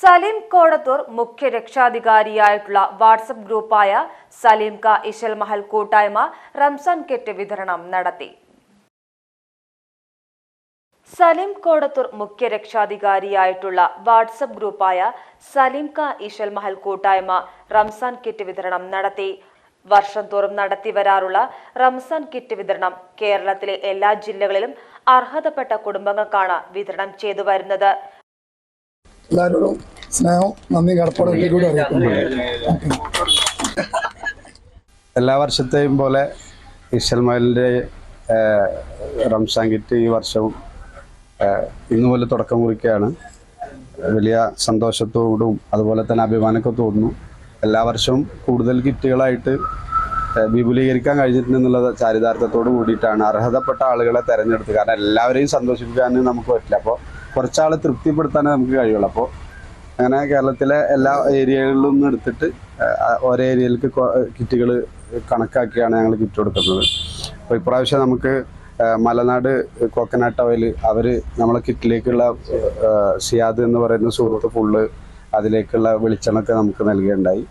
സലീം കോടത്തൂർ മുഖ്യ രക്ഷാധികാരിയായിട്ടുള്ള വാട്സപ്പ് ഗ്രൂപ്പായ സലീം ക ഇശൽ മഹൽ കൂട്ടായ്മ റംസാൻ കിറ്റ് വിതരണം നടത്തി. സലീം കോടത്തൂർ മുഖ്യ രക്ഷാധികാരിയായിട്ടുള്ള വാട്സപ്പ് ഗ്രൂപ്പായ സലീം ക ഇശൽ മഹൽ കൂട്ടായ്മ റംസാൻ കിറ്റ് വിതരണം നടത്തി. വർഷം തോറും നടത്തി വരാറുള്ള റംസാൻ കിറ്റ് വിതരണം കേരളത്തിലെ എല്ലാ ജില്ലകളിലും അർഹതപ്പെട്ട കുടുംബങ്ങൾക്കാണ് വിതരണം ചെയ്തു വരുന്നത്. എല്ലാവരോടും സ്നേഹം നന്ദി കടപ്പാടും കൂടി എല്ലാ വർഷത്തെയും പോലെ ഇഷൽമലിന്റെ റംസാൻ കിറ്റ് ഈ വർഷവും ഇന്നു മുതൽ തുടക്കം കുറിക്കുകയാണ്. വലിയ സന്തോഷത്തോടും അതുപോലെ തന്നെ അഭിമാനമൊക്കെ തോന്നുന്നു. എല്ലാ വർഷവും കൂടുതൽ കിറ്റുകളായിട്ട് വിപുലീകരിക്കാൻ കഴിഞ്ഞിട്ടുണ്ടെന്നുള്ള ചാരിതാർത്ഥത്തോട് കൂടിയിട്ടാണ്. അർഹതപ്പെട്ട ആളുകളെ തെരഞ്ഞെടുത്ത്. കാരണം എല്ലാവരെയും സന്തോഷിപ്പിക്കാൻ നമുക്ക് പറ്റില്ല. അപ്പോൾ കുറച്ചാളെ തൃപ്തിപ്പെടുത്താനേ നമുക്ക് കഴിയുള്ളൂ. അപ്പോൾ അങ്ങനെ കേരളത്തിലെ എല്ലാ ഏരിയകളിലും നിന്ന് എടുത്തിട്ട് ഓരോ ഏരിയയിലേക്ക് കിറ്റുകൾ കണക്കാക്കിയാണ് ഞങ്ങൾ കിറ്റ് കൊടുക്കുന്നത്. അപ്പോൾ ഇപ്രാവശ്യം നമുക്ക് മലനാട് കോക്കനട്ട് ഓയിൽ അവർ നമ്മളെ കിറ്റിലേക്കുള്ള സിയാദ് എന്ന് പറയുന്ന സുഹൃത്ത് ഫുള്ള് അതിലേക്കുള്ള വെളിച്ചെണ്ണൊക്കെ നമുക്ക് നൽകുകയുണ്ടായി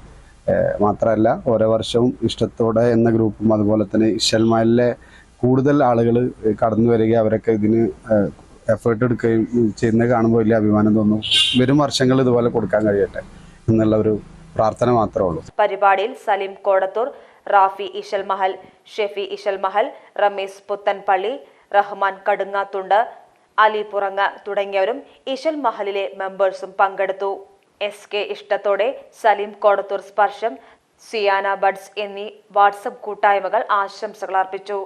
മാത്രമല്ല ഓരോ വർഷവും ഇഷ്ടത്തോടെ എന്ന ഗ്രൂപ്പും അതുപോലെ തന്നെ ഇഷൽമാലിലെ കൂടുതൽ ആളുകൾ കടന്നു വരിക അവരൊക്കെ ഇതിന് എഫേർട്ട് എടുക്കുകയും ചെയ്യുന്നത് കാണുമ്പോൾ വലിയ അഭിമാനം തോന്നും. വരും വർഷങ്ങൾ ഇതുപോലെ കൊടുക്കാൻ കഴിയട്ടെ എന്നുള്ള ഒരു പ്രാർത്ഥന മാത്രമേ ഉള്ളൂ. പരിപാടിയിൽ സലീം കോടത്തൂർ റാഫി ഇഷൽ മഹൽ ഷെഫി ഇഷൽ മഹൽ റമീസ് പുത്തൻപള്ളി റഹ്മാൻ കടുങ്ങാത്തുണ്ട് അലി പുറങ്ങ തുടങ്ങിയവരും ഇഷൽ മഹലിലെ മെമ്പേഴ്സും പങ്കെടുത്തു. എസ് കെ ഇഷ്ടത്തോടെ സലീം കോടത്തൂർ സ്പർശം സിയാന ബഡ്സ് എന്നീ വാട്സപ്പ് കൂട്ടായ്മകൾ ആശംസകൾ അർപ്പിച്ചു.